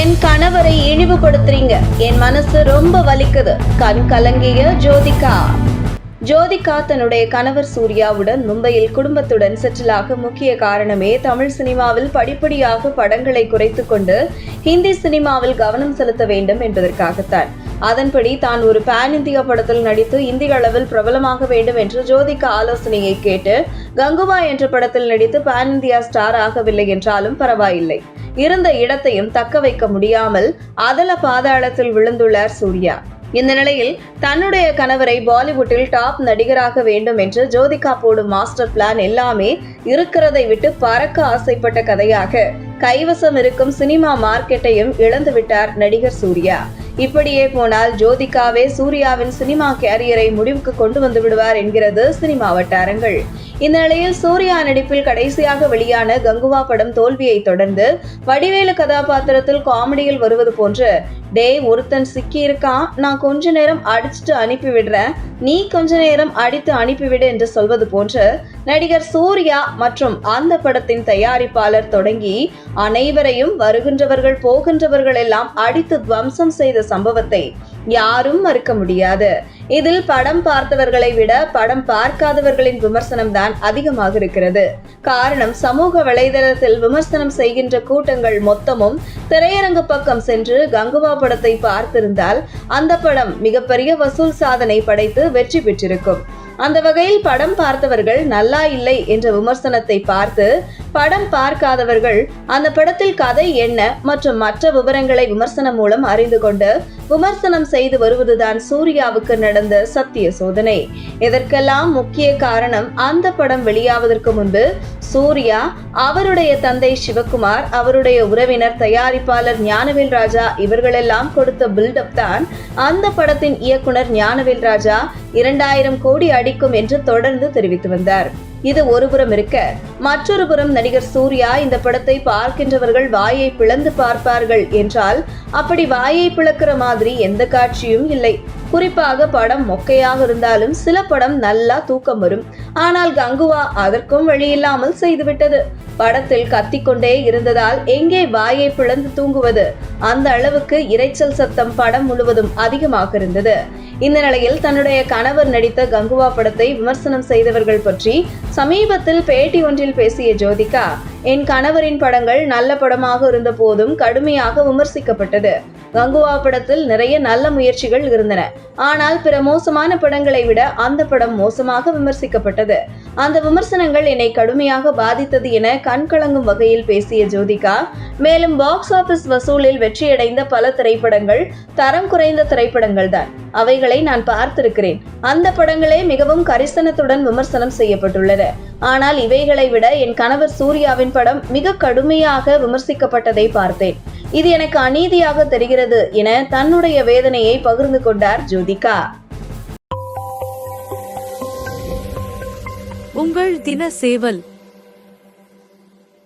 என் கணவரை இழிவுபடுத்துறீங்க. என் மனசு ரொம்ப வலிக்குது. கண் கலங்கிய ஜோதிகா. ஜோதிகா தன்னுடைய கணவர் சூர்யாவுடன் மும்பையில் குடும்பத்துடன் செட்டிலாக முக்கிய காரணமே தமிழ் சினிமாவில் படிப்படியாக படங்களை குறைத்து கொண்டு ஹிந்தி சினிமாவில் கவனம் செலுத்த வேண்டும் என்பதற்காகத்தான். அதன்படி தான் ஒரு பேன் இந்தியா படத்தில் நடித்து இந்திய அளவில் பிரபலமாக வேண்டும் என்று ஜோதிகா ஆலோசனையை கேட்டு கங்குவா என்ற படத்தில் நடித்து பேன் இந்தியா ஸ்டார் ஆகவில்லை என்றாலும் பரவாயில்லை. இருந்த இடத்தையும் தக்க வைக்க முடியாமல் அதல பாதாளத்தில் விழுந்துள்ளார் சூர்யா. இந்த நிலையில் தன்னுடைய கணவரை பாலிவுட்டில் டாப் நடிகராக வேண்டும் என்று ஜோதிகா போடும் மாஸ்டர் பிளான் எல்லாமே இருக்கிறதை விட்டு பறக்க ஆசைப்பட்ட கதையாக கைவசம் இருக்கும் சினிமா மார்க்கெட்டையும் இழந்துவிட்டார் நடிகர் சூர்யா. இப்படியே போனால் ஜோதிகாவே சூர்யாவின் சினிமா கேரியரை முடிவுக்கு கொண்டு வந்து விடுவார் என்கிறது சினிமா வட்டாரங்கள். இந்த நிலையில் சூர்யா நடிப்பில் கடைசியாக வெளியான கங்குவா படம் தோல்வியை தொடர்ந்து வடிவேலு கதாபாத்திரத்தில் காமெடியில் வருவது போன்று டே ஒருத்தன் சிக்கி இருக்கான் நான் கொஞ்ச நேரம் அடிச்சுட்டு அனுப்பி விடுறேன். நீ கொஞ்ச நேரம் அடித்து அனுப்பிவிடு என்று சொல்வது போன்று நடிகர் சூர்யா மற்றும் அந்த படத்தின் தயாரிப்பாளர் தொடங்கி அனைவரையும் வருகின்றவர்கள் போகின்றவர்கள் எல்லாம் அடித்து துவம்சம் செய்த சம்பவத்தை யாரும் மறுக்க முடியாது. இதில் படம் பார்த்தவர்களை விட படம் பார்க்காதவர்களின் விமர்சனம் தான் அதிகமாக இருக்கிறது. காரணம் சமூக வலைதளத்தில் விமர்சனம் செய்கின்ற கூட்டங்கள் மொத்தமும் திரையரங்கு பக்கம் சென்று கங்குவா படத்தை பார்த்திருந்தால் அந்த படம் மிகப்பெரிய வசூல் சாதனை படைத்து வெற்றி பெற்றிருக்கும். அந்த வகையில் படம் பார்த்தவர்கள் நல்லா இல்லை என்ற விமர்சனத்தை பார்த்து படம் பார்க்காதவர்கள் அந்த படத்தில் கதை என்ன மற்றும் மற்ற விவரங்களை விமர்சனம் மூலம் அறிந்து கொண்டு விமர்சனம் செய்து வருவதுதான் சூர்யாவுக்கு நடந்த சத்திய சோதனை. இதற்கெல்லாம் முக்கிய காரணம் அந்த படம் வெளியாவதற்கு முன்பு சூர்யா அவருடைய தந்தை சிவகுமார் அவருடைய உறவினர் தயாரிப்பாளர் ஞானவேல் ராஜா இவர்களெல்லாம் கொடுத்த பில்டப் தான் அந்த படத்தின் இயக்குனர் ஞானவேல் ராஜா இரண்டாயிரம் கோடி அடி கிடைக்கும் என்று தொடர்ந்து தெரிவித்து வந்தார். இது ஒருபுறம் இருக்க மற்றொரு புறம் நடிகர் சூர்யா இந்த படத்தை பார்க்கின்றவர்கள் வாயை பிளந்து பார்ப்பார்கள் என்றால் அப்படி வாயை பிளக்கிற மாதிரி எந்த காட்சியும் இல்லை. குறிப்பாக படம் மொக்கையாக இருந்தாலும் சில படம் நல்லா தூக்கம் வரும். ஆனால் கங்குவா அதற்கும் வழியில்லாமல் செய்துவிட்டது. படத்தில் கத்திக்கொண்டே இருந்ததால் எங்கே வாயை பிளந்து தூங்குவது? அந்த அளவுக்கு இரைச்சல் சத்தம் படம் முழுவதும் அதிகமாக இருந்தது. இந்த நிலையில் தன்னுடைய கணவர் நடித்த கங்குவா படத்தை விமர்சனம் செய்தவர்கள் பற்றி சமீபத்தில் பேட்டி ஒன்றில் பேசிய ஜோதிகா என் கணவரின் படங்கள் நல்ல படமாக இருந்த போதும் கடுமையாக விமர்சிக்கப்பட்டது. கங்குவா படத்தில் நிறைய நல்ல முயற்சிகள் இருந்தன. ஆனால் பிற மோசமான படங்களை விட அந்த படம் மோசமாக விமர்சிக்கப்பட்டது. அந்த விமர்சனங்கள் என்னை கடுமையாக பாதித்தது என கண்கலங்கும் வகையில் பேசிய ஜோதிகா மேலும் பாக்ஸ் ஆபீஸ் வசூலில் வெற்றியடைந்த பல திரைப்படங்கள் தரம் குறைந்த திரைப்படங்கள் தான். அவைகளை நான் பார்த்திருக்கிறேன். அந்த படங்களே மிகவும் கரிசனத்துடன் விமர்சனம் செய்யப்பட்டுள்ளன. ஆனால் இவைகளை விட என் கணவர் சூர்யாவின் படம் மிக கடுமையாக விமர்சிக்கப்பட்டதை பார்த்தேன். இது எனக்கு அநீதியாக தெரிகிறது என தன்னுடைய வேதனையை பகிர்ந்து கொண்டார் ஜோதிகா. உங்கள் தின சேவல்